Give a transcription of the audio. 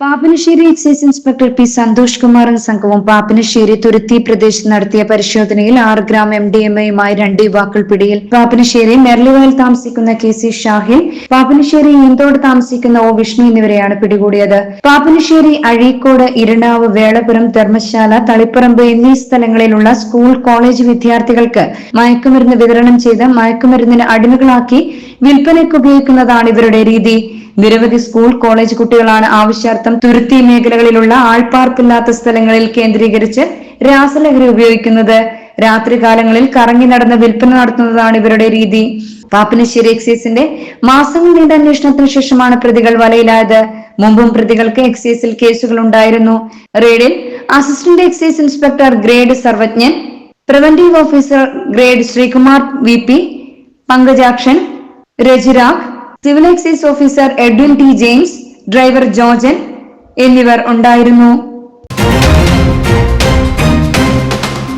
Pappanassery excise inspector P Santhosh കുമാറും സംഘവും പാപ്പനശ്ശേരി തുരുത്തി പ്രദേശത്ത് നടത്തിയ പരിശോധനയിൽ ആറ് ഗ്രാം എം ഡി എം എയുമായി രണ്ട് യുവാക്കൾ പിടിയിൽ. പാപ്പനശ്ശേരി മെർലിവയിൽ താമസിക്കുന്ന കെ സി ഷാഹിൽ പാപ്പനശ്ശേരി ഈന്തോട് താമസിക്കുന്ന ഒ വിഷ്ണു എന്നിവരെയാണ് പിടികൂടിയത്. പാപ്പനശ്ശേരി അഴീക്കോട് ഇരണാവ് വേളപുരം ധർമ്മശാല തളിപ്പറമ്പ് എന്നീ സ്ഥലങ്ങളിലുള്ള സ്കൂൾ കോളേജ് വിദ്യാർത്ഥികൾക്ക് മയക്കുമരുന്ന് വിതരണം ചെയ്ത് മയക്കുമരുന്നിന് അടിമകളാക്കി വിൽപ്പനയ്ക്ക് ഉപയോഗിക്കുന്നതാണ് ഇവരുടെ രീതി. നിരവധി സ്കൂൾ കോളേജ് കുട്ടികളാണ് ആവശ്യാർത്ഥം തുരുത്തി മേഖലകളിലുള്ള ആൾപ്പാർപ്പില്ലാത്ത സ്ഥലങ്ങളിൽ കേന്ദ്രീകരിച്ച് രാസലഹരി ഉപയോഗിക്കുന്നത്. രാത്രികാലങ്ങളിൽ കറങ്ങി നടന്ന് വിൽപ്പന നടത്തുന്നതാണ് ഇവരുടെ രീതി. പാപ്പനശ്ശേരി എക്സൈസിന്റെ മാസങ്ങൾ നീണ്ട അന്വേഷണത്തിന് ശേഷമാണ് പ്രതികൾ വലയിലായത്. മുമ്പും പ്രതികൾക്ക് എക്സൈസിൽ കേസുകൾ ഉണ്ടായിരുന്നു. റെയ്ഡിൽ assistant excise inspector grade Sarvajnan preventive officer grade Sreekumar V P Pankajakshan Rejirag civil excise officer Edwin T James driver Jorjan എന്നിവർ ഉണ്ടായിരുന്നു.